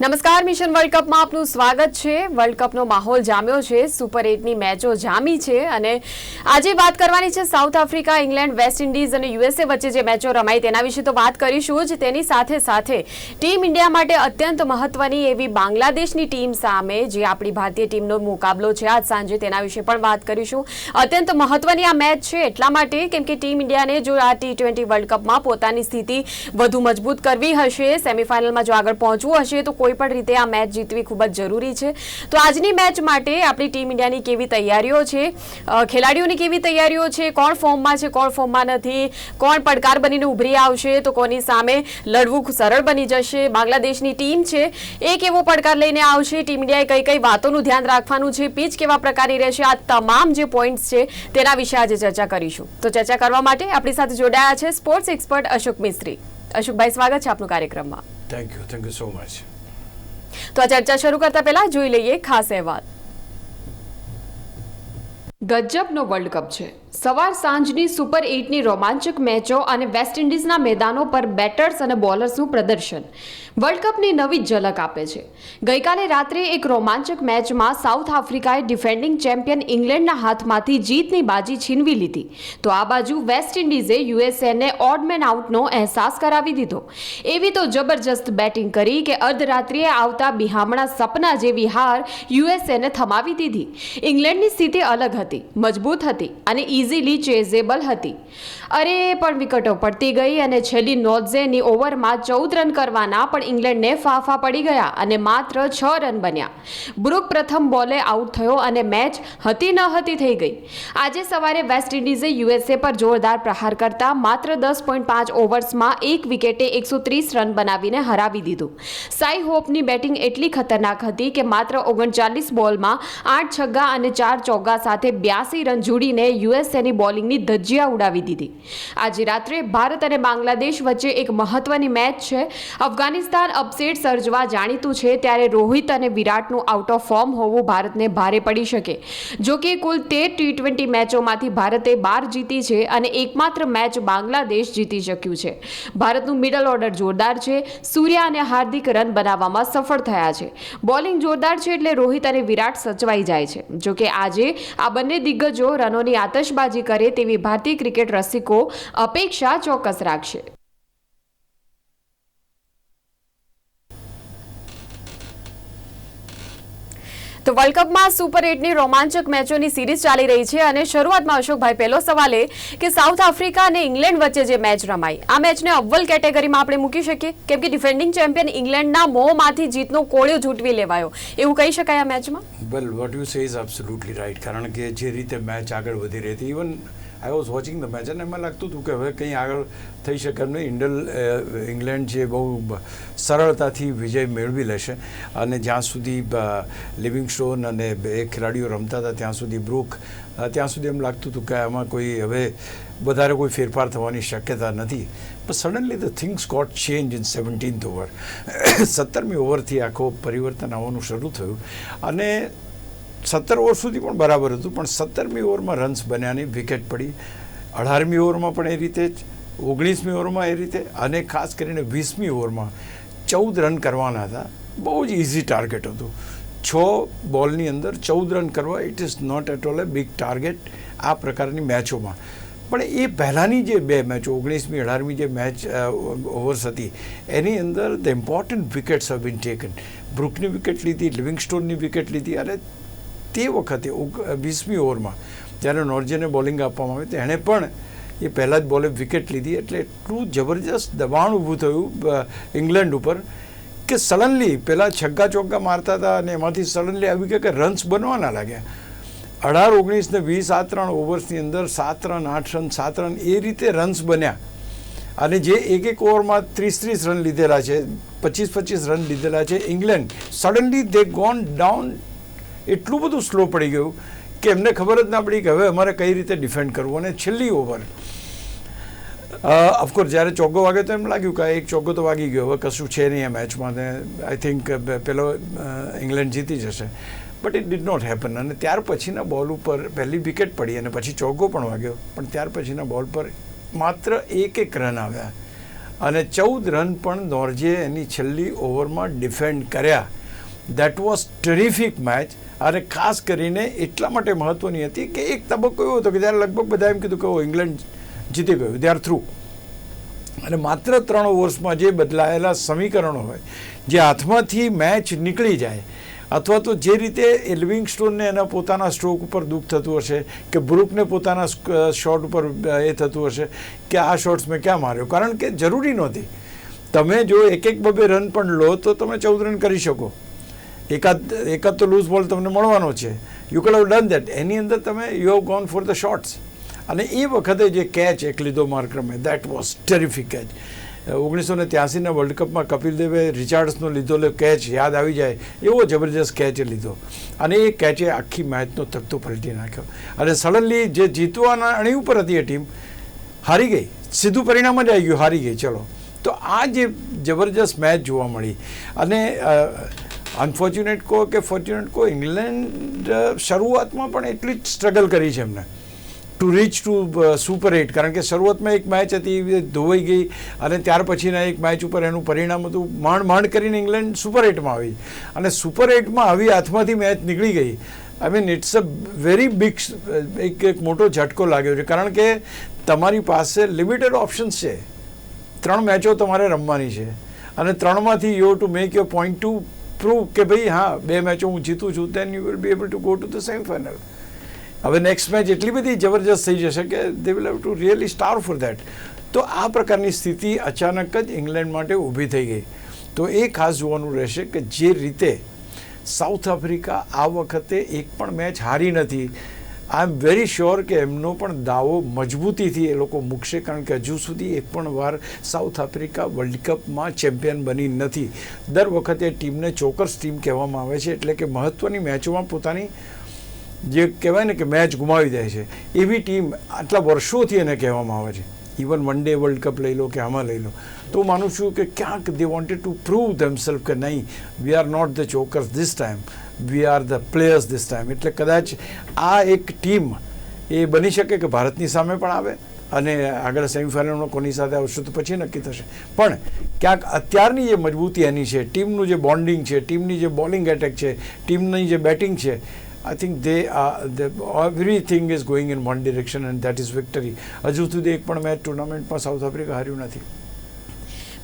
નમસ્કાર, mission world કપમાં આપનું સ્વાગત છે. વર્લ્ડ કપનો માહોલ જામ્યો છે. સુપર એટની મેચો જામી છે અને આજે વાત કરવાની છે South Africa, England, West Indies અને યુએસએ વચ્ચે જે મેચો રમાઈ તેના વિશે તો વાત કરીશું જ. તેની સાથે સાથે ટીમ ઇન્ડિયા માટે અત્યંત મહત્વની એવી બાંગ્લાદેશની ટીમ સામે જે આપણી ભારતીય ટીમનો મુકાબલો છે, આજ સાંજે તેના વિશે પણ વાત કરીશું. અત્યંત મહત્વની આ મેચ છે એટલા માટે કેમ કે ટીમ ઇન્ડિયાને જો આ ટી ટ્વેન્ટી વર્લ્ડ કપમાં પોતાની સ્થિતિ વધુ મજબૂત કરવી હશે, સેમિફાઇનલમાં જો આગળ પહોંચવું હશે, તો કોઈ પણ રીતે આ મેચ જીતવી ખૂબ જ જરૂરી છે. તો આજની મેચ માટે આપણી ટીમ ઇન્ડિયાની કેવી તૈયારીઓ છે? ખેલાડીઓની કેવી તૈયારીઓ છે? કોણ ફોર્મમાં છે, કોણ ફોર્મમાં નથી? કોણ પડકાર બનીને ઉભરી આવશે? તો કોની સામે લડવું સરળ બની જશે? બાંગ્લાદેશની ટીમ છે, એ કેવો પડકાર લઈને આવશે? ટીમ ઇન્ડિયાએ કઈ કઈ વાતોનું ધ્યાન રાખવાનું છે? પીચ કેવા પ્રકારની રહેશે? આ તમામ જે પોઈન્ટ્સ છે, તેના વિશે આજે ચર્ચા કરીશું. તો ચર્ચા કરવા માટે આપણી સાથે જોડાયા છે સ્પોર્ટ્સ એક્સપર્ટ અશોક મિસ્ત્રી. અશોકભાઈ, સ્વાગત છે આપનું કાર્યક્રમમાં. Thank you thank you so much તો આ ચર્ચા શરૂ કરતા પહેલા જોઈ લઈએ ખાસ અહેવાલ. ગજબનો વર્લ્ડ કપ છે. સવાર સાંજની સુપર એઇટની રોમાંચક મેચો અને વેસ્ટ ઇન્ડિઝના મેદાનો પર બેટર્સ અને બોલર્સનું પ્રદર્શન વર્લ્ડ કપની નવી ઝલક આપે છે. ગઈકાલે રાત્રે એક રોમાંચક મેચમાં સાઉથ આફ્રિકાએ ડિફેન્ડિંગ ચેમ્પિયન ઇંગ્લેન્ડના હાથમાંથી જીતની બાજી છીનવી લીધી. તો આ બાજુ વેસ્ટ ઇન્ડિઝે યુએસએને ઓડમેન આઉટનો અહેસાસ કરાવી દીધો. એવી તો જબરજસ્ત બેટિંગ કરી કે અર્ધરાત્રિએ આવતા બિહામણા સપના જેવી હાર યુએસએને થમાવી દીધી. ઇંગ્લેન્ડની સ્થિતિ અલગ હતી, મજબૂત હતી અને ઇઝીલી ચેઝેબલ હતી. અરે, પણ વિકેટો પડતી ગઈ અને છેલ્લી નોઝેની ઓવરમાં ચૌદ રન કરવાના, પણ ઇંગ્લેન્ડને ફાફા પડી ગયા અને માત્ર છ રન બન્યા. બ્રુક પ્રથમ બોલે આઉટ થયો અને મેચ હતી ન હતી થઈ ગઈ. આજે સવારે વેસ્ટ ઇન્ડિઝે યુએસએ પર જોરદાર પ્રહાર કરતા માત્ર દસ પોઈન્ટ પાંચ ઓવર્સમાં એક વિકેટે એકસો ત્રીસ રન બનાવીને હરાવી દીધું. સાઈ હોપની બેટિંગ એટલી ખતરનાક હતી કે માત્ર ઓગણચાલીસ બોલમાં આઠ છગ્ગા અને ચાર ચોગ્ગા સાથે બ્યાસી રન જોડીને યુએસએની બોલિંગની ધજ્જિયા ઉડાવી દીધી. આજે રાત્રે ભારત અને બાંગ્લાદેશ વચ્ચે એક મહત્વની મેચ છે. અફઘાનિસ્તાન અપસેટ સર્જવા જાણીતું છે, ત્યારે રોહિત અને વિરાટનું આઉટ ઓફ ફોર્મ હોવું ભારતને ભારે પડી શકે. જો કુલ તેર ટી ટ્વેન્ટી મેચોમાંથી ભારતે બાર જીતી છે અને એકમાત્ર મેચ બાંગ્લાદેશ જીતી શક્યું છે. ભારતનું મિડલ ઓર્ડર જોરદાર છે. સૂર્યા અને હાર્દિક રન બનાવવામાં સફળ થયા છે. બોલિંગ જોરદાર છે એટલે રોહિત અને વિરાટ સચવાઈ જાય છે. જોકે આજે આ બંને દિગ્ગજો રનોની આતશબાજી કરે તેવી ભારતીય ક્રિકેટ રસિકો અપેક્ષા ચોક્કસ રાખશે. તો વર્લ્ડ કપમાં સુપર એટની રોમાંચક મેચોની સિરીઝ ચાલી રહી છે અને શરૂઆતમાં અશોકભાઈ, પહેલો સવાલ એ કે સાઉથ આફ્રિકા અને ઇંગ્લેન્ડ વચ્ચે જે મેચ રમાઈ, આ મેચને અવ્વલ કેટેગરીમાં આપણે મૂકી શકીએ? કેમ કે ડિફેન્ડિંગ ચેમ્પિયન ઇંગ્લેન્ડના મોંમાંથી જીતનો કોળિયો ઝૂંટવી લેવાયો. એવું કહી શકાય આ મેચમાં? Well what you say is absolutely right કારણ કે જે રીતે મેચ આગળ વધી રહી હતી even I was watching the match અને એમાં લાગતું હતું કે હવે કંઈ આગળ થઈ શકે એમ નહીં. ઇન્ડલ ઇંગ્લેન્ડ જે બહુ સરળતાથી વિજય મેળવી લેશે. અને જ્યાં સુધી લિવિંગ સ્ટોન અને બે ખેલાડીઓ રમતા હતા, ત્યાં સુધી બ્રુક ત્યાં સુધી એમ લાગતું હતું કે આમાં કોઈ હવે વધારે કોઈ ફેરફાર થવાની શક્યતા નથી. પણ suddenly the things got change in seventeenth over સત્તરમી ઓવરથી આખો પરિવર્તન આવવાનું શરૂ થયું. અને સત્તર ઓવર સુધી પણ બરાબર હતું, પણ સત્તરમી ઓવરમાં રન્સ બન્યા નહીં વિકેટ પડી. અઢારમી ઓવરમાં પણ એ રીતે જ, ઓગણીસમી ઓવરમાં એ રીતે, અને ખાસ કરીને વીસમી ઓવરમાં ચૌદ રન કરવાના હતા. બહુ જ ઇઝી ટાર્ગેટ હતું. છ બોલની અંદર ચૌદ રન કરવા it is not at all a big target આ પ્રકારની મેચોમાં. પણ એ પહેલાંની જે બે મેચો, ઓગણીસમી, અઢારમી જે મેચ ઓવર્સ હતી, એની અંદર the important wickets have been taken બ્રુકની wicket લીધી લિવિંગસ્ટોનની વિકેટ લીધી, અને તે વખતે વીસમી ઓવરમાં જ્યારે નોર્જેને બોલિંગ આપવામાં આવી તો એણે પણ એ પહેલાં જ બોલે વિકેટ લીધી એટલે એટલું જબરજસ્ત દબાણ ઊભું થયું ઇંગ્લેન્ડ ઉપર કે સડનલી પહેલાં છગ્ગા ચોગ્ગા મારતા હતા અને એમાંથી સડનલી આવી ગયા કે રન્સ બનવાના લાગ્યા. અઢાર, ઓગણીસ ને વીસ આ ત્રણ ઓવર્સની અંદર સાત રન, આઠ રન, સાત રન એ રીતે રન્સ બન્યા. અને જે એક એક ઓવરમાં ત્રીસ ત્રીસ રન લીધેલા છે પચીસ પચીસ રન લીધેલા છે England, suddenly they gone down એટલું બધું સ્લો પડી ગયું કે એમને ખબર જ ના પડી કે હવે અમારે કઈ રીતે ડિફેન્ડ કરવું અને છેલ્લી ઓવર ઓફકોર્સ જ્યારે ચોગ્ગો વાગ્યો તો એમ લાગ્યું કે એક ચોગ્ગો તો વાગી ગયો, હવે કશું છે નહીં આ મેચમાં ને આઈ થિંક પેલો ઇંગ્લેન્ડ જીતી જશે. But it did not happen અને ત્યાર પછીના બોલ ઉપર પહેલી વિકેટ પડી અને પછી ચોગ્ગો પણ વાગ્યો. પણ ત્યાર પછીના બોલ પર માત્ર એક એક રન આવ્યા. અને ચૌદ રન પણ નોર્જે એની છેલ્લી ઓવરમાં ડિફેન્ડ કર્યા. દેટ વોઝ ટેરિફિક મેચ અને ખાસ કરીને એટલા માટે મહત્ત્વની હતી કે એક તબક્કો એવો હતો કે જ્યારે લગભગ બધા એમ કીધું કે ઇંગ્લેન્ડ જીતી ગયું દે થ્રુ અને માત્ર ત્રણ ઓવર્સમાં જે બદલાયેલા સમીકરણો હોય, જે હાથમાંથી મેચ નીકળી જાય, અથવા તો જે રીતે એલ્વિંગ લિવિંગસ્ટોનને એના પોતાના સ્ટ્રોક ઉપર દુઃખ થતું હશે, કે બ્રુકને પોતાના શોટ ઉપર એ થતું હશે, કે આ શોટ્સ મેં ક્યાં માર્યો? કારણ કે જરૂરી નહોતી. તમે જો એક એક બબે રન પણ લો, તો તમે ચૌદ રન કરી શકો. એકાદ એકાદ તો લૂઝ બોલ તમને મળવાનો છે. You could have done that એની અંદર તમે you have gone for the shots અને એ વખતે જે કેચ એક લીધો માર્ક્રમે દેટ વોઝ ટેરિફિક કેચ ઓગણીસો ને ત્યાસીના વર્લ્ડ કપમાં કપિલ દેવે રિચાર્ડ્સનો લીધેલો કેચ યાદ આવી જાય, એવો જબરજસ્ત કેચ લીધો. અને એ કેચે આખી મેચનો તખતો પલટી નાખ્યો. અને સડનલી જે જીતવાના અણી ઉપર હતી એ ટીમ હારી ગઈ. સીધું પરિણામ જ આવી ગયું, હારી ગઈ. ચલો. તો આ જે જબરજસ્ત મેચ જોવા મળી. અને અનફોર્ચ્યુનેટ કહો કે ફોર્ચ્યુનેટ કહો ઇંગ્લેન્ડ શરૂઆતમાં પણ એટલી જ સ્ટ્રગલ કરી છે એમને. To reach to super eight કારણ કે શરૂઆતમાં એક મેચ હતી ધોવાઈ ગઈ અને ત્યાર પછીના એક મેચ ઉપર એનું પરિણામ હતું, માંડ માંડ કરીને ઇંગ્લેન્ડ સુપર એટમાં આવી. અને સુપર એટમાં આવી હાથમાંથી મેચ નીકળી ગઈ. I mean it's a very big એક એક મોટો ઝટકો લાગ્યો છે. કારણ કે તમારી પાસે લિમિટેડ ઓપ્શન્સ છે. ત્રણ મેચો તમારે રમવાની છે. અને ત્રણમાંથી you to make your point to prove કે ભાઈ હા, બે મેચો હું જીતું છું then you will be able to go to the semifinal હવે નેક્સ્ટ મેચ એટલી બધી જબરજસ્ત થઈ જશે કે they will have to really star for that તો આ પ્રકારની સ્થિતિ અચાનક જ ઇંગ્લેન્ડ માટે ઊભી થઈ ગઈ. તો એ ખાસ જોવાનું રહેશે કે જે રીતે સાઉથ આફ્રિકા આ વખતે એક પણ મેચ હારી નથી. આઈ એમ વેરી શ્યોર કે એમનો પણ દાવો મજબૂતીથી એ લોકો મૂકશે, કારણ કે હજુ સુધી એક પણ વાર સાઉથ આફ્રિકા વર્લ્ડ કપમાં ચેમ્પિયન બની નથી. દર વખતે ટીમને ચોકર્સ ટીમ કહેવામાં આવે છે, એટલે કે મહત્ત્વની મેચોમાં પોતાની જે કહેવાય ને કે મેચ ગુમાવી દે છે. એવી ટીમ આટલા વર્ષોથી એને કહેવામાં આવે છે. Even one day world cup લઈ લો કે આમાં લઈ લો. તો માનું છું કે ક્યાંક they wanted to prove themselves કે નહીં we are not the chokers this time we are the players this time એટલે કદાચ આ એક ટીમ એ બની શકે કે ભારતની સામે પણ આવે અને આગળ સેમિફાઇનલમાં કોની સાથે આવશે તો પછી નક્કી થશે. પણ ક્યાંક અત્યારની જે મજબૂતી એની છે, ટીમનું જે બોન્ડિંગ છે, ટીમની જે બોલિંગ એટેક છે, ટીમની જે બેટિંગ છે I think they everything is going in one direction and that is victory હજુ સુધી એક પણ મેચ ટુર્નામેન્ટમાં સાઉથ આફ્રિકા હાર્યું નથી.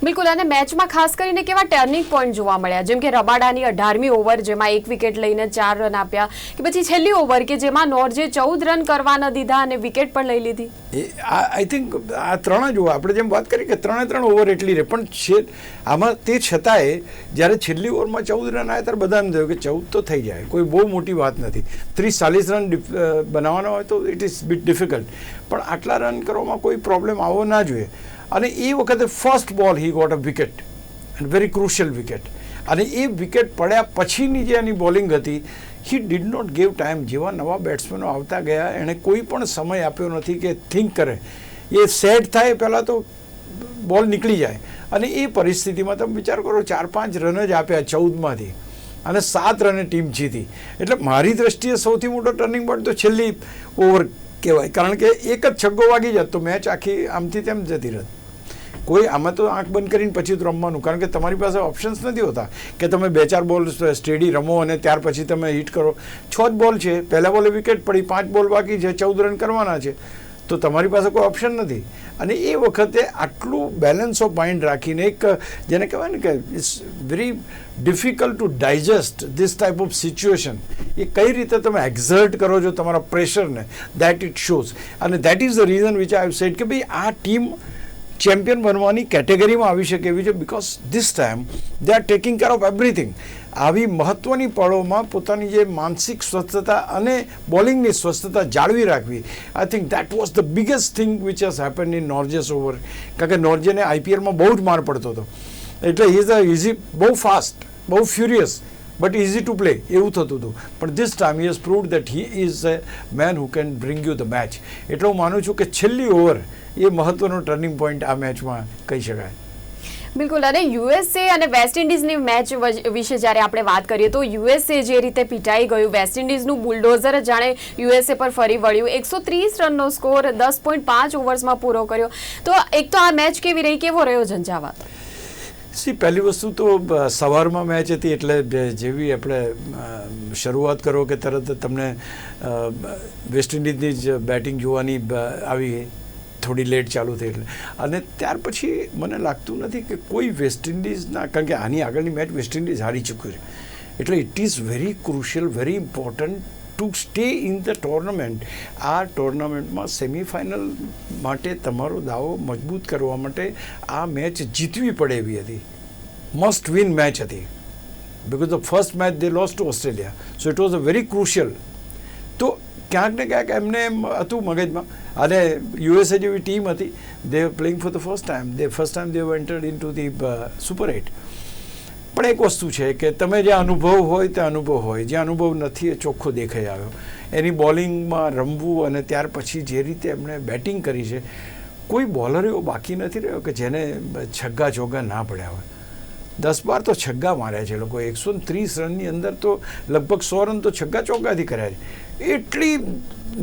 બિલકુલ, અને મેચમાં ખાસ કરીને કેવા ટર્નિંગ પોઈન્ટ જોવા મળ્યા. જેમ કે રબાડાની અઢારમી ઓવર જેમાં એક વિકેટ લઈને ચાર રન આપ્યા કે પછી છેલ્લી ઓવર કે જેમાં નોર્જે ચૌદ રન કરવા ન દીધા અને વિકેટ પણ લઈ લીધી. આઈ થિંક આ ત્રણ જ આપણે જેમ વાત કરી કે ત્રણે ત્રણ ઓવર એટલી રહે. પણ છે, આમાં તે છતાંય જ્યારે છેલ્લી ઓવરમાં ચૌદ રન આવ્યા ત્યારે બધાને થયું કે ચૌદ તો થઈ જાય. કોઈ બહુ મોટી વાત નથી. ત્રીસ, ચાલીસ રન બનાવવાના હોય તો ઇટ ઇઝ બિટ ડિફિકલ્ટ પણ આટલા રન કરવામાં કોઈ પ્રોબ્લેમ આવવો ના જોઈએ. અને એ વખતે first ball he got a wicket and very crucial wicket અને એ વિકેટ પડ્યા પછીની જે એની બોલિંગ હતી he did not give time જેવા નવા બેટ્સમેનો આવતા ગયા, એણે કોઈ પણ સમય આપ્યો નથી કે થિંક કરે. એ સેટ થાય પહેલાં તો બોલ નીકળી જાય. અને એ પરિસ્થિતિમાં તમે વિચાર કરો, ચાર પાંચ રન જ આપ્યા ચૌદમાંથી. અને સાત રને ટીમ જીતી. એટલે મારી દ્રષ્ટિએ સૌથી મોટો ટર્નિંગ પોઈન્ટ તો છેલ્લી ઓવર કહેવાય. કારણ કે એક જ છગ્ગો વાગી જતો મેચ આખી આમથી તેમ જતી રહે. કોઈ આમાં તો આંખ બંધ કરીને પછી રમવાનું. કારણ કે તમારી પાસે ઓપ્શન્સ નથી હોતા કે તમે બે ચાર બોલ સ્ટેડી રમો અને ત્યાર પછી તમે હિટ કરો. છ જ બોલ છે, પહેલા બોલે વિકેટ પડી, પાંચ બોલ બાકી છે, ચૌદ રન કરવાના છે. તો તમારી પાસે કોઈ ઓપ્શન નથી. અને એ વખતે આટલું બેલેન્સ ઓફ માઇન્ડ રાખીને એક, જેને કહેવાય ને કે it's very difficult to digest this type of situation એ કઈ રીતે તમે એક્ઝર્ટ કરો છો તમારા પ્રેશરને દેટ ઇટ શોઝ અને that is the reason which I said કે ભાઈ આ ટીમ ચેમ્પિયન બનવાની કેટેગરીમાં આવી શકે એવી છે because this time they are taking care of everything આવી મહત્ત્વની પળોમાં પોતાની જે માનસિક સ્વસ્થતા અને બોલિંગની સ્વસ્થતા જાળવી રાખવી I think that was the biggest thing which has happen in Nortje's over કારણ કે નોર્જેને આઈપીએલમાં બહુ જ માર પડતો હતો. એટલે ઇઝ અ ઇઝી બહુ ફાસ્ટ બહુ furious but easy to play એવું થતું હતું. પણ this time he has proved that he is a man who can bring you the match એટલે હું માનું છું કે છેલ્લી ઓવર એ મહત્વનો ટર્નિંગ પોઈન્ટ આ મેચમાં કહી શકાય. બિલકુલ અને યુએસએ અને વેસ્ટ ઇન્ડિઝની મેચ વિશે જ્યારે આપણે વાત કરીએ તો યુએસએ જે રીતે પીટાઈ ગયું વેસ્ટ ઇન્ડિઝનું બુલડોઝર જાણે યુએસએ પર ફરી વળ્યું. એકસો ત્રીસ રનનો સ્કોર દસ પોઈન્ટ પાંચ ઓવર્સમાં પૂરો કર્યો. તો એક તો આ મેચ કેવી રહી કેવો રહ્યો ઝંઝાવાત? સી પહેલી વસ્તુ તો સવારમાં મેચ હતી એટલે જેવી આપણે શરૂઆત કરો કે તરત તમને વેસ્ટ ઇન્ડિઝની જ બેટિંગ જોવાની આવી થોડી લેટ ચાલુ થઈ એટલે અને ત્યાર પછી મને લાગતું નથી કે કોઈ વેસ્ટ ઇન્ડિઝના, કારણ કે આની આગળની મેચ વેસ્ટ ઇન્ડિઝ હારી ચૂક્યું છે. એટલે it is very crucial very important to stay in the tournament આ ટોર્નામેન્ટમાં સેમિફાઇનલ માટે તમારો દાવો મજબૂત કરવા માટે આ મેચ જીતવી પડે એવી હતી. મસ્ટ વિન મેચ હતી. Because the first match they lost to Australia so it was a very crucial તો ક્યાંક ને ક્યાંક એમને એમ હતું મગજમાં. અને યુએસએ જેવી ટીમ હતી. They playing for the first time they first time they entered in to the super eight પણ એક વસ્તુ છે કે તમે જે અનુભવ હોય તે અનુભવ હોય. જે અનુભવ નથી એ ચોખ્ખો દેખાઈ આવ્યો. એની બોલિંગમાં રમવું અને ત્યાર પછી જે રીતે એમણે બેટિંગ કરી છે, કોઈ બોલર એવો બાકી નથી રહ્યો કે જેને છગ્ગા ચોગ્ગા ના પડ્યા હોય. દસ બાર તો છગ્ગા માર્યા છે લોકો. એકસો ત્રીસ રનની અંદર તો લગભગ સો રન તો છગ્ગા ચોગ્ગાથી કર્યા છે. એટલી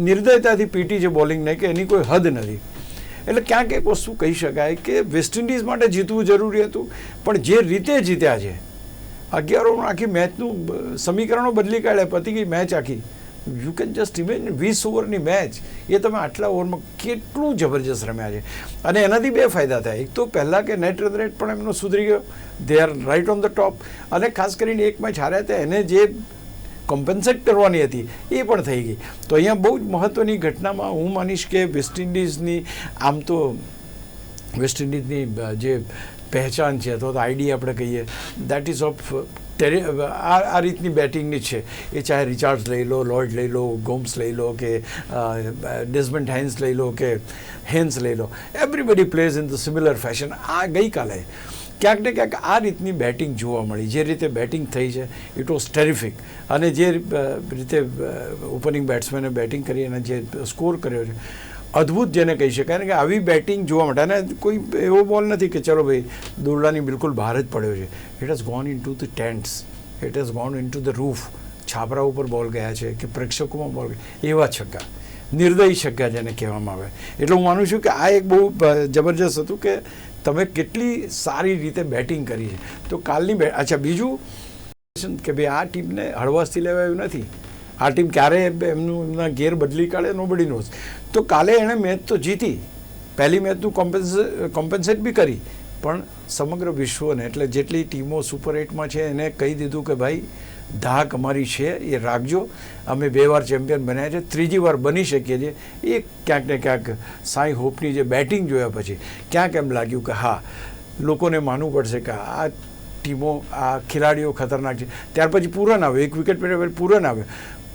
નિર્દયતાથી પીટી છે બોલિંગને કે એની કોઈ હદ નથી. એટલે ક્યાંક એક વસ્તુ કહી શકાય કે વેસ્ટ ઇન્ડિઝ માટે જીતવું જરૂરી હતું, પણ જે રીતે જીત્યા છે અગિયારો આખી મેચનું સમીકરણો બદલી કાઢ્યા, પતી ગઈ મેચ આખી. યુ કેન જસ્ટ ઇમેજિન વીસ ઓવરની મેચ એ તમે આટલા ઓવરમાં કેટલું જબરજસ્ત રમ્યા છે. અને એનાથી બે ફાયદા થયા. એક તો પહેલાં કે નેટ રન રેટ પણ એમનો સુધરી ગયો. They are right on the top અને ખાસ કરીને એક મેચ હાર્યા હતા. એને જે કોમ્પન્સેટ કરવાની હતી, એ પણ થઈ ગઈ. તો અહીંયા બહુ જ મહત્ત્વની ઘટનામાં હું માનીશ કે વેસ્ટ ઇન્ડિઝની આમ તો વેસ્ટ ઇન્ડિઝની જે પહેચાન છે અથવા તો આઈડી આપણે કહીએ દેટ ઇઝ ઓફ આ આ રીતની બેટિંગની છે. એ ચાહે રિચાર્ડ્સ લઈ લો લોર્ડ લઈ લો, ગોમ્સ લઈ લો કે ડેઝમન્ડ હેન્સ લઈ લો કે, હેન્સ લઈ લો. Everybody plays in the similar fashion આ ગઈકાલે ક્યાંક ને ક્યાંક આ રીતની બેટિંગ જોવા મળી. જે રીતે બેટિંગ થઈ છે ઇટ વોઝ ટેરિફિક અને જે રીતે ઓપનિંગ બેટ્સમેને બેટિંગ કરી અને જે સ્કોર કર્યો છે અદ્ભુત જેને કહી શકાય ને કે આવી બેટિંગ જોવા માટે. અને કોઈ એવો બોલ નથી કે ચલો ભાઈ, દોરડાની બિલકુલ બહાર જ પડ્યો છે. It has gone in to the tents it has gone in to the roof છાપરા ઉપર બોલ ગયા છે કે પ્રેક્ષકોમાં બોલ એવા છગ્ગા. નિર્દયી છગ્ગા જેને કહેવામાં આવે. એટલે હું માનું છું કે આ એક બહુ જબરજસ્ત હતું કે તમે કેટલી સારી રીતે બેટિંગ કરી છે. તો કાલની બે, અચ્છા, બીજું કે ભાઈ આ ટીમને હળવાશથી લેવાયું નથી. આ ટીમ ક્યારે એમનું એમના ગેર બદલી કાઢે નો બડી નોઝ તો કાલે એણે મેચ તો જીતી. પહેલી મેચનું કોમ્પન્સે કોમ્પન્સેટ બી કરી. પણ સમગ્ર વિશ્વને, એટલે જેટલી ટીમો સુપર એટમાં છે, એને કહી દીધું કે ભાઈ, ધાક અમારી છે, એ રાખજો. અમે બે વાર ચેમ્પિયન બન્યા છે, ત્રીજી વાર બની શકીએ છીએ. એ ક્યાંક ને ક્યાંક સાંઈ હોપની જે બેટિંગ જોયા પછી ક્યાંક એમ લાગ્યું કે હા, લોકોને માનવું પડશે કે આ ટીમો, આ ખેલાડીઓ ખતરનાક છે. ત્યાર પછી પૂરન આવે એક વિકેટ પછી પૂરન આવે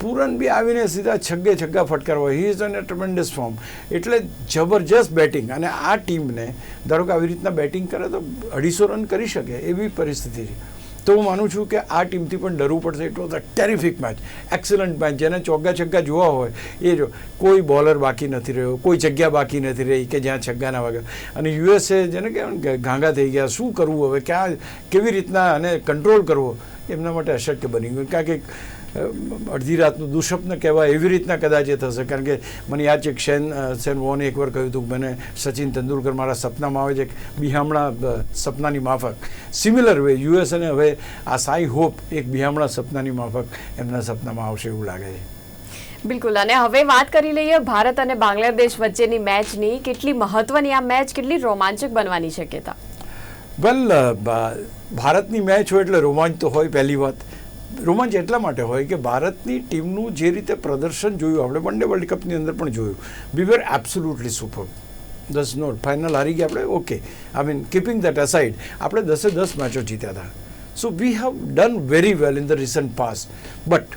પૂરન બી આવીને સીધા છગ્ગે છગ્ગા ફટકારવા હી ઇઝ અન ટ્રમેન્ડસ ફોર્મ એટલે જબરજસ્ત બેટિંગ અને આ ટીમને, ધારો કે આવી રીતના બેટિંગ કરે તો અઢીસો રન કરી શકે એવી પરિસ્થિતિ છે. તો હું માનું છું કે આ ટીમથી પણ ડરવું પડશે. It was a terrific match excellent match જેને ચોગ્ગા છગ્ગા જોવા હોય, એ જો, કોઈ બોલર બાકી નથી રહ્યો. કોઈ જગ્યા બાકી નથી રહી કે જ્યાં છગ્ગા ના વાગે. અને યુએસએ જેને કહેવાય ગાંગા થઈ ગયા. શું કરવું હવે? ક્યાં, કેવી રીતના અને કંટ્રોલ કરવો? એમના માટે અશક્ય બની ગયું. કારણ કે અડધી રાતનું દુઃસ્વપ્ન કહેવાય એવી રીતના કદાચ એ થશે. કારણ કે મને યાદ છે શેન સેન વોને એકવાર કહ્યું હતું કે મને સચિન તેંડુલકર મારા સપનામાં આવે છે બિહામણા સપનાની માફક. સિમિલર વે યુએસ અને હવે આ સાઈ હોપ એક બિહામણા સપનાની માફક એમના સપનામાં આવશે એવું લાગે છે. બિલકુલ. અને હવે વાત કરી લઈએ ભારત અને બાંગ્લાદેશ વચ્ચેની મેચની. કેટલી મહત્વની આ મેચ કેટલી રોમાંચક બનવાની શક્યતા? વેલ ભારતની મેચ હોય એટલે રોમાંચ તો હોય પહેલી વાત. રોમાંચ એટલા માટે હોય કે ભારતની ટીમનું જે રીતે પ્રદર્શન જોયું, આપણે વન ડે વર્લ્ડ કપની અંદર પણ જોયું વી વેર એબ્સોલ્યુટલી સુપર દસ નોટ ફાઇનલ હારી ગયા આપણે okay I mean keeping that aside આપણે દસે દસ મેચો જીત્યા હતા. So we have done very well in the recent past but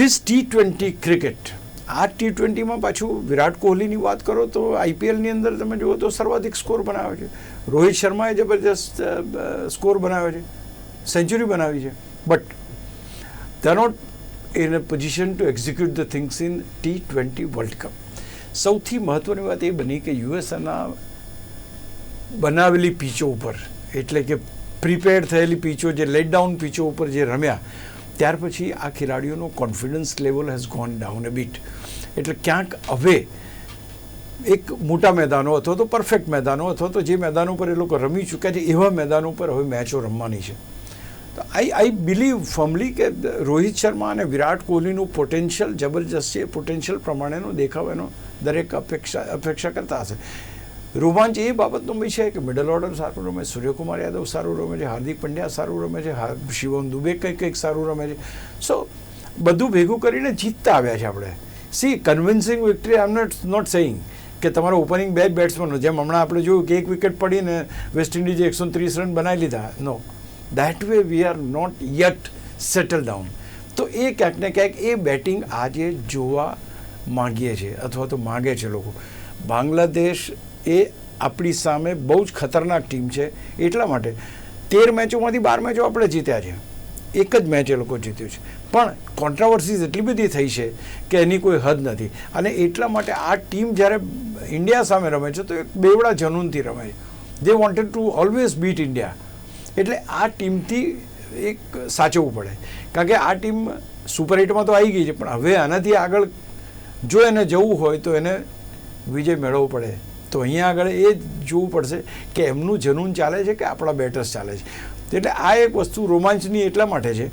this T twenty cricket આ ટી ટ્વેન્ટીમાં પાછું વિરાટ કોહલીની વાત કરો તો આઈપીએલની અંદર તમે જુઓ તો સર્વાધિક સ્કોર બનાવ્યો છે. રોહિત શર્માએ જબરજસ્ત સ્કોર બનાવ્યો છે. સેન્ચુરી બનાવી છે. But they're not in a position to execute the things T twenty world cup સૌથી મહત્ત્વની વાત એ બની કે યુએસએના બનાવેલી પીચો ઉપર, એટલે કે પ્રિપેર થયેલી પીચો, જે લેટ ડાઉન પીચો ઉપર જે રમ્યા, ત્યાર પછી આ ખેલાડીઓનો confidence level has gone down a bit એટલે ક્યાંક હવે એક મોટા મેદાનો અથવા તો પરફેક્ટ મેદાનો અથવા તો જે મેદાનો પર એ લોકો રમી ચૂક્યા છે, એવા મેદાનો પર હવે મેચો રમવાની છે. તો આઈ આઈ બિલીવ ફર્મલી કે રોહિત શર્મા અને વિરાટ કોહલીનું પોટેન્શિયલ જબરજસ્ત છે પોટેન્શિયલ પ્રમાણેનો દેખાવ એનો દરેક અપેક્ષા અપેક્ષા કરતા હશે. રોમાંચ એ બાબતનો બી છે કે મિડલ ઓર્ડર સારું રમે, સૂર્યકુમાર યાદવ સારું રમે છે, હાર્દિક પંડ્યા સારું રમે છે શિવમ દુબે કંઈક કંઈક સારું રમે છે. સો બધું ભેગું કરીને જીતતા આવ્યા છે આપણે. See convincing victory I am not not saying કે તમારો ઓપનિંગ બે બેટ્સમેનો જેમ હમણાં આપણે જોયું કે એક વિકેટ પડીને વેસ્ટ ઇન્ડિઝે એકસો ત્રીસ રન બનાવી લીધા. No that way we are not yet settle down તો એ ક્યાંક ને ક્યાંક એ બેટિંગ આજે જોવા માગીએ છીએ અથવા તો માગે છે લોકો. બાંગ્લાદેશ એ આપણી સામે બહુ જ ખતરનાક ટીમ છે એટલા માટે તેર મેચોમાંથી બાર મેચો આપણે જીત્યા છે. એક જ મેચ એ લોકો જીત્યું છે. પણ કોન્ટ્રાવર્સીઝ એટલી બધી થઈ છે કે એની કોઈ હદ નથી. અને એટલા માટે આ ટીમ જ્યારે ઇન્ડિયા સામે રમે છે તો એક બેવડા જનૂનથી રમે છે. They wanted to always beat India એટલે આ ટીમથી એક સાચવવું પડે. કારણ કે આ ટીમ સુપર હિટમાં તો આવી ગઈ છે, પણ હવે આનાથી આગળ જો એને જવું હોય તો એને વિજય મેળવવો પડે. તો અહીંયા આગળ એ જોવું પડશે કે એમનું જનૂન ચાલે છે કે આપણા બેટર્સ ચાલે છે. એટલે આ એક વસ્તુ રોમાંચની એટલા માટે છે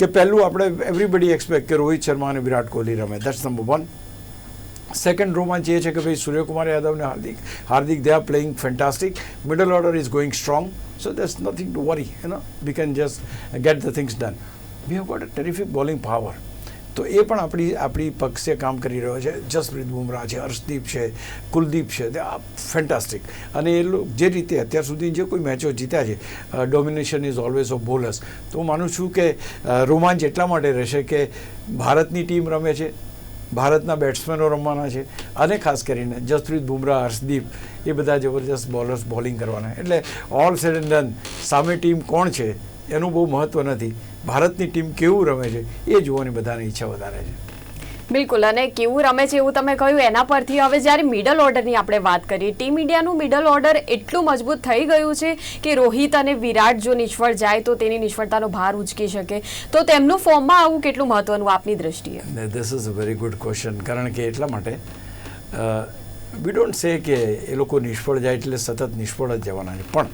કે પહેલું આપણે એવરીબડી એક્સપેક્ટ કે રોહિત શર્મા અને વિરાટ કોહલી રમે. દેટ્સ નંબર વન સેકન્ડ રોમાંચ એ છે કે ભાઈ સૂર્યકુમાર યાદવ અને Hardik Hardik they are playing fantastic middle order is going strong so there's nothing to worry, you know. We can just get the things done we have got a terrific bowling power તો એ પણ આપણી આપણી પક્ષે કામ કરી રહ્યો છે. જસપ્રીત બુમરાહ છે હર્ષદીપ છે કુલદીપ છે. આ ફેન્ટાસ્ટિક અને એ લોકો જે રીતે અત્યાર સુધી જે કોઈ મેચો જીત્યા છે domination is always of bowlers તો હું માનું છું કે રોમાંચ એટલા માટે રહેશે કે ભારતની ટીમ રમે છે. ભારતના બેટ્સમેનો રમવાના છે. અને ખાસ કરીને જસપ્રીત બુમરાહ, હર્ષદીપ, એ બધા જબરજસ્ત બોલર્સ બોલિંગ કરવાના. એટલે ઓલ સેડ એન્ડ ડન સામે ટીમ કોણ છે? એનું બહુ મહત્ત્વ નથી. ભારતની ટીમ કેવું રમે છે? એ જોવાની બધાની ઈચ્છા વધારે છે. બિલકુલ, અને કેવું રમે છે એવું તમે કહ્યું, એના પરથી હવે જ્યારે મિડલ ઓર્ડરની આપણે વાત કરીએ ટીમ ઇન્ડિયાનું મિડલ ઓર્ડર એટલું મજબૂત થઈ ગયું છે કે રોહિત અને વિરાટ જો નિષ્ફળ જાય તો તેની નિષ્ફળતાનો ભાર ઉચકી શકે. તો તેમનું ફોર્મમાં આવું કેટલું મહત્વનું આપની દ્રષ્ટિએ? This is a very good question કારણ કે એટલા માટે વી ડોન્ટ સે કે એ લોકો નિષ્ફળ જાય એટલે સતત નિષ્ફળ જ જવાના છે. પણ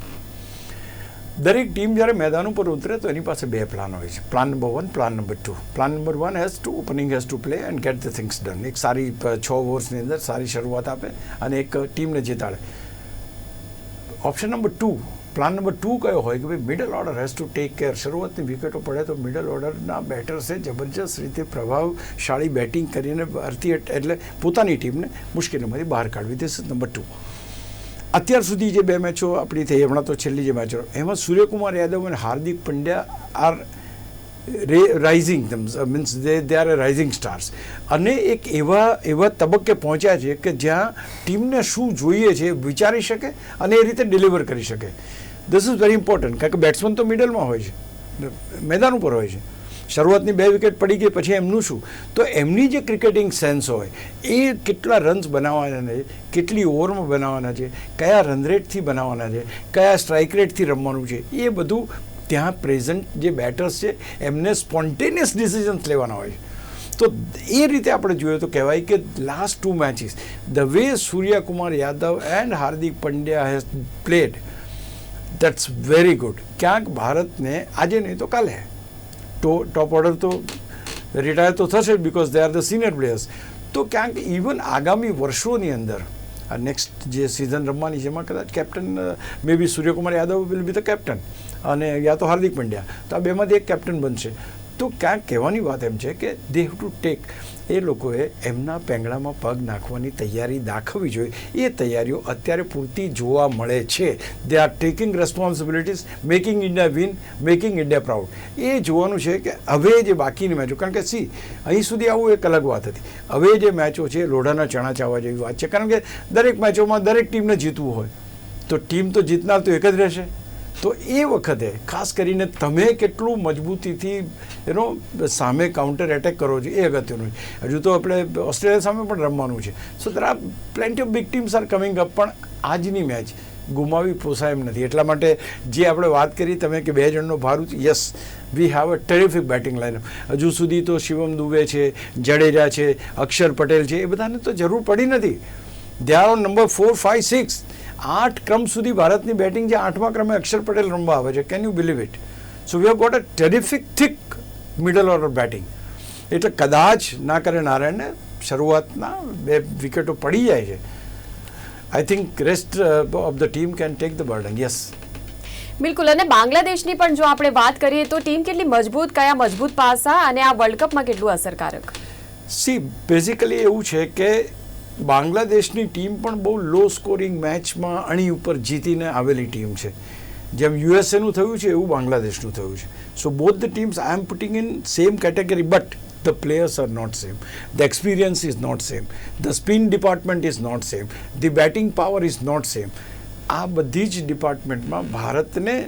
દરેક ટીમ જ્યારે મેદાન ઉપર ઉતરે તો એની પાસે બે પ્લાન હોય છે. Plan number one plan number two plan number one has to opening has to play and get the things done એક સારી છ ઓવર્સની અંદર સારી શરૂઆત આપે અને એક ટીમને જીતાડે. Option number two plan number two કયો હોય કે ભાઈ middle order has to take care શરૂઆતની વિકેટો પડે તો મિડલ ઓર્ડરના બેટર્સે જબરજસ્ત રીતે પ્રભાવશાળી બેટિંગ કરીને ભારતીય એટલે પોતાની ટીમને મુશ્કેલીમાંથી બહાર કાઢવી. ધીસ નંબર ટુ અત્યાર સુધી જે બે મેચો આપણી થઈ, હમણાં તો છેલ્લી જે મેચો. એમાં સૂર્યકુમાર યાદવ અને હાર્દિક પંડ્યા આર રે rising means they they are rising stars અને એક એવા એવા તબક્કે પહોંચ્યા છે કે જ્યાં ટીમને શું જોઈએ છે વિચારી શકે અને એ રીતે ડિલિવર કરી શકે. ધીસ ઇઝ વેરી ઇમ્પોર્ટન્ટ કારણ કે બેટ્સમેન તો મિડલમાં હોય છે. મેદાન ઉપર હોય છે. શરૂઆતની બે વિકેટ પડી ગઈ, પછી એમનું શું? તો એમની જે ક્રિકેટિંગ સેન્સ હોય, એ કેટલા રન્સ બનાવવાના છે, કેટલી ઓવરમાં બનાવવાના છે, કયા રન રેટથી બનાવવાના છે, કયા સ્ટ્રાઇક રેટથી રમવાનું છે, એ બધું ત્યાં પ્રેઝન્ટ જે બેટર્સ છે, એમને સ્પોન્ટેનિયસ ડિસિઝન્સ લેવાના હોય છે. તો એ રીતે આપણે જોઈએ તો કહેવાય કે last two matches the way Suryakumar Yadav and Hardik Pandya has played that's very good ક્યાંક ભારતને, આજે નહીં તો કાલે. ટોપ ઓર્ડર તો રિટાયર તો થશે because they are the senior players તો ક્યાંક ઇવન આગામી વર્ષોની અંદર, આ નેક્સ્ટ જે સિઝન રમવાની છે, એમાં કદાચ captain may be Suryakumar Yadav will be the captain અને યા તો હાર્દિક પંડ્યા. તો આ બેમાંથી એક કેપ્ટન બનશે. તો ક્યાંક કહેવાની વાત એમ છે કે દે હેવ ટુ ટેક એ લોકોએ એમના પેંગડામાં પગ નાખવાની તૈયારી દાખવવી જોઈએ. એ તૈયારીઓ અત્યારે પૂરતી જોવા મળે છે. They are taking responsibilities making India win making India proud એ જોવાનું છે કે હવે જે બાકીની મેચો, કારણ કે સી, અહીં સુધી આવું એક અલગ વાત હતી. હવે જે મેચો છે, લોઢાના ચણા ચાવવા જેવી વાત છે. કારણ કે દરેક મેચોમાં દરેક ટીમને જીતવું હોય. તો ટીમ તો જીતનાર તો એક જ રહેશે. તો એ વખતે, ખાસ કરીને તમે કેટલું મજબૂતીથી એનો સામે કાઉન્ટર એટેક કરો છો, એ અગત્યનું છે. હજુ તો આપણે ઓસ્ટ્રેલિયા સામે પણ રમવાનું છે. So there are plenty of big teams are coming up પણ આજની મેચ ગુમાવી પોસાય એમ નથી. એટલા માટે જે આપણે વાત કરી તમે કે બે જણનો Bharat yes we have a terrific batting line હજુ સુધી તો શિવમ દુબે છે, જડેજા છે, અક્ષર પટેલ છે, એ બધાને તો જરૂર પડી નથી. ધ્યાન નંબર ફોર ફાઇવ સિક્સ આઠ ક્રમ સુધી ભારતની બેટિંગ જે આઠમા ક્રમે અક્ષર પટેલ રમવા આવે છે. Can you believe it so we have got a terrific thick middle order batting એટલે કદાચ ના કરે નારાયણને શરૂઆતના બે વિકેટો પડી જાય છે. I think rest of the team can take the burden yes બિલકુલ. અને બાંગ્લાદેશની પણ જો આપણે વાત કરીએ તો ટીમ કેટલી મજબૂત કયા મજબૂત પાસા અને આ વર્લ્ડ કપમાં કેટલું અસરકારક? સી બેઝિકલી એવું છે કે બાંગ્લાદેશની ટીમ પણ બહુ લો સ્કોરિંગ મેચમાં અણી ઉપર જીતીને આવેલી ટીમ છે. જેમ યુએસએનું થયું છે, એવું બાંગ્લાદેશનું થયું છે. So both the teams I am putting in same category but the players are not same the experience is not same the spin department is not same the batting power is not same આ બધી જ ડિપાર્ટમેન્ટમાં ભારતને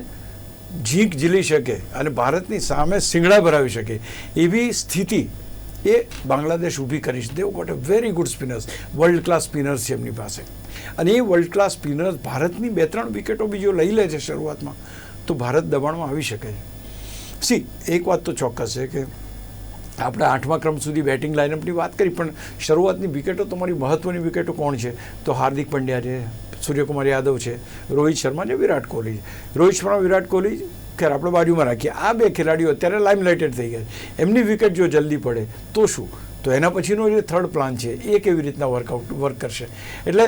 zinc ઝીલી શકે અને ભારતની સામે સિંગડા ભરાવી શકે એવી સ્થિતિ એ બાંગ્લાદેશ ઊભી કરી છે. They've got a very good spinners world class spinners છે એમની પાસે. અને એ વર્લ્ડ ક્લાસ સ્પિનર્સ ભારતની બે ત્રણ વિકેટો બીજો લઈ લે છે શરૂઆતમાં, તો ભારત દબાણમાં આવી શકે છે. સી એક વાત તો ચોક્કસ છે કે આપણે આઠમા ક્રમ સુધી બેટિંગ લાઇનઅપની વાત કરી, પણ શરૂઆતની વિકેટો તમારી મહત્ત્વની વિકેટો કોણ છે? તો હાર્દિક પંડ્યા છે, સૂર્યકુમાર યાદવ છે, રોહિત શર્મા છે વિરાટ કોહલી રોહિત શર્મા, વિરાટ કોહલી ખેર આપણે બાજુમાં રાખીએ. આ બે ખેલાડીઓ અત્યારે લાઇમલાઇટેડ થઈ ગયા એમની વિકેટ જો જલ્દી પડે, તો શું? તો એના પછીનો જે થર્ડ પ્લાન છે, એ કેવી રીતના વર્કઆઉટ વર્ક કરશે? એટલે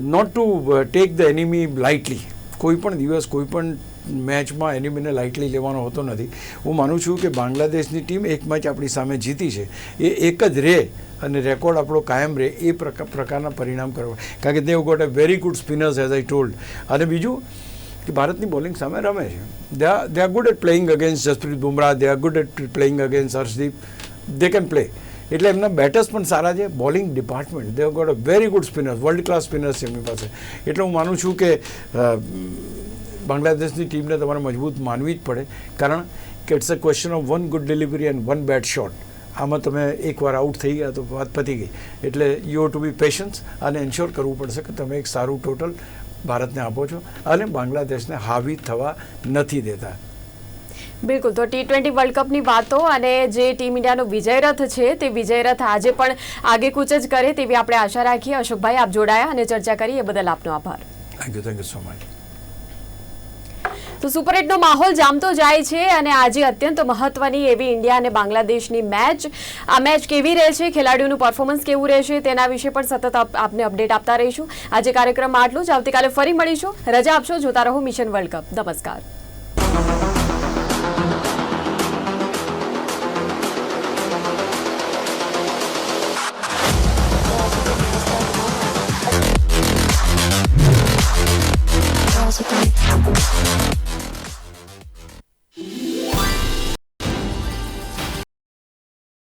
not to take the enemy lightly કોઈ પણ દિવસ, કોઈ પણ મેચમાં એનિમીને લાઇટલી લેવાનો હોતો નથી. હું માનું છું કે બાંગ્લાદેશની ટીમ એક મેચ આપણી સામે જીતી છે. એ એક જ રહે અને રેકોર્ડ આપણો કાયમ રહે એ પ્રકા- પ્રકારના પરિણામ કરવા. કારણ કે they've got a very good spinners as I told અને બીજું કે ભારતની બોલિંગ સામે રમે છે. They are they are good at playing against Jasprit Bumrah they are good at playing against Harshdeep. They can play એટલે એમના બેટર્સ પણ સારા છે. Bowling department they've got a very good spinners world class spinners છે એમની પાસે. એટલે હું માનું છું કે બાંગ્લાદેશની ટીમને તમારે મજબૂત માનવી જ પડે. કારણ કે it's a question of one good delivery and one bad shot આમાં તમે એકવાર આઉટ થઈ ગયા તો વાત પતી ગઈ. એટલે યુ ટુ બી પેશન્સ અને એન્શ્યોર કરવું પડશે કે તમે એક સારું ટોટલ ભારતને આપો છો અને બાંગ્લાદેશને હાવી થવા નથી દેતા. બિલકુલ તો ટી ટ્વેન્ટી વર્લ્ડ કપની વાતો અને જે ટીમ ઇન્ડિયાનો વિજયરથ છે તે વિજયરથ આજે પણ આગેકૂચ જ કરે તેવી આપણે આશા રાખીએ. અશોકભાઈ આપ જોડાયા અને ચર્ચા કરી એ બદલ આપનો આભાર. Thank you thank you so much તો સુપર એટનો માહોલ જામતો જાય છે અને આજે અત્યંત મહત્વની એવી ઇન્ડિયા અને બાંગ્લાદેશની મેચ. આ મેચ કેવી રહેશે ખેલાડીઓનું પરફોર્મન્સ કેવું રહેશે તેના વિશે પણ સતત આપ- આપને અપડેટ આપતા રહીશું. આજે કાર્યક્રમમાં આટલું જ. આવતીકાલે ફરી મળીશું. રજા આપશો. જોતા રહો મિશન વર્લ્ડ કપ નમસ્કાર.